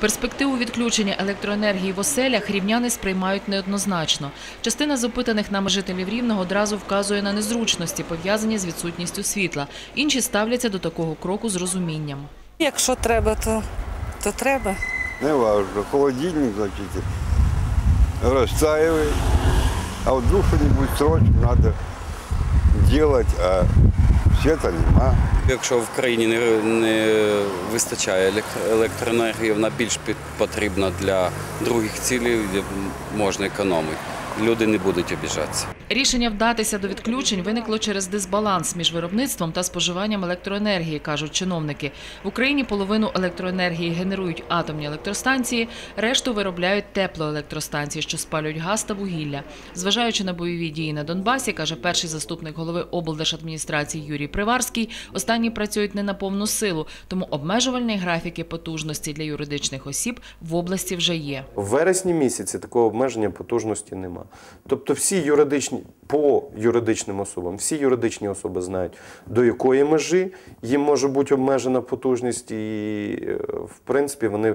Перспективу відключення електроенергії в оселях рівняни сприймають неоднозначно. Частина з опитаних нами жителів Рівного одразу вказує на незручності, пов'язані з відсутністю світла. Інші ставляться до такого кроку з розумінням. Якщо треба, то, то треба. Не важно. Холодильник, значит, расстаивает. А вдруг что-нибудь срочно надо делать, а света нема. Якщо в країні не, не вистачає елек- електроенергії, вона більш потрібна для других цілей, можна економити. Люди не будуть обіжатися. Рішення вдатися до відключень виникло через дисбаланс між виробництвом та споживанням електроенергії, кажуть чиновники. В Україні половину електроенергії генерують атомні електростанції, решту виробляють теплоелектростанції, що спалюють газ та вугілля. Зважаючи на бойові дії на Донбасі, каже перший заступник голови облдержадміністрації Юрій Приварський, останні працюють не на повну силу, тому обмежувальні графіки потужності для юридичних осіб в області вже є. В вересні місяці такого обмеження потужності нема. Тобто всі юридичні по юридичним особам, всі юридичні особи знають, до якої межі їм може бути обмежена потужність, і е, в принципі вони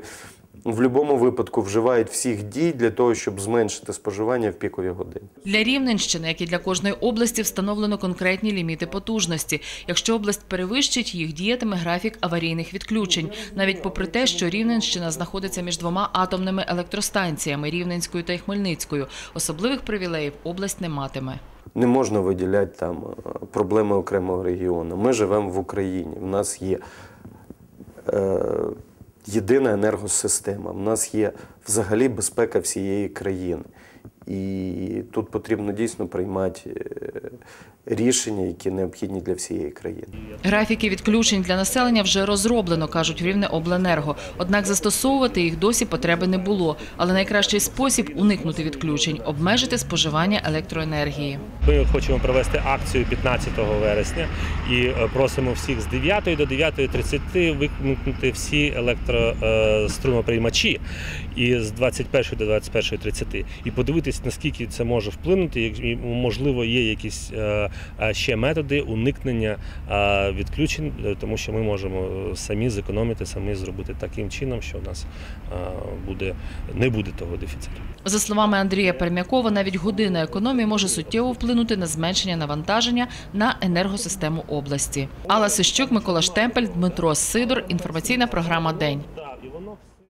в будь-якому випадку вживають всіх дій для того, щоб зменшити споживання в пікові години. Для Рівненщини, як і для кожної області, встановлено конкретні ліміти потужності. Якщо область перевищить їх, діятиме графік аварійних відключень. Навіть попри те, що Рівненщина знаходиться між двома атомними електростанціями Рівненською та Хмельницькою, особливих привілеїв область не матиме. Не можна виділяти там е, проблеми окремого регіону. Ми живемо в Україні. В нас є е, єдина енергосистема, в нас є взагалі безпека всієї країни. І тут потрібно дійсно приймати е, рішення, які необхідні для всієї країни. Графіки відключень для населення вже розроблено, кажуть в Рівнеобленерго. Однак застосовувати їх досі потреби не було. Але найкращий спосіб уникнути відключень – обмежити споживання електроенергії. Ми хочемо провести акцію 15 вересня і е, просимо всіх з 9 до 9.30 вимкнути всі електрострумоприймачі і з 21 до 21.30 і подивитись, наскільки це може вплинути. і, Можливо, є якісь е, ще методи уникнення е, відключень, е, тому що ми можемо самі зекономити, самі зробити таким чином, що в нас е, буде не буде того дефіциту. За словами Андрія Пермякова, навіть година економії може суттєво вплинути на зменшення навантаження на енергосистему області. Алла Сищук, Микола Штемпель, Дмитро Сидор. Інформаційна програма День.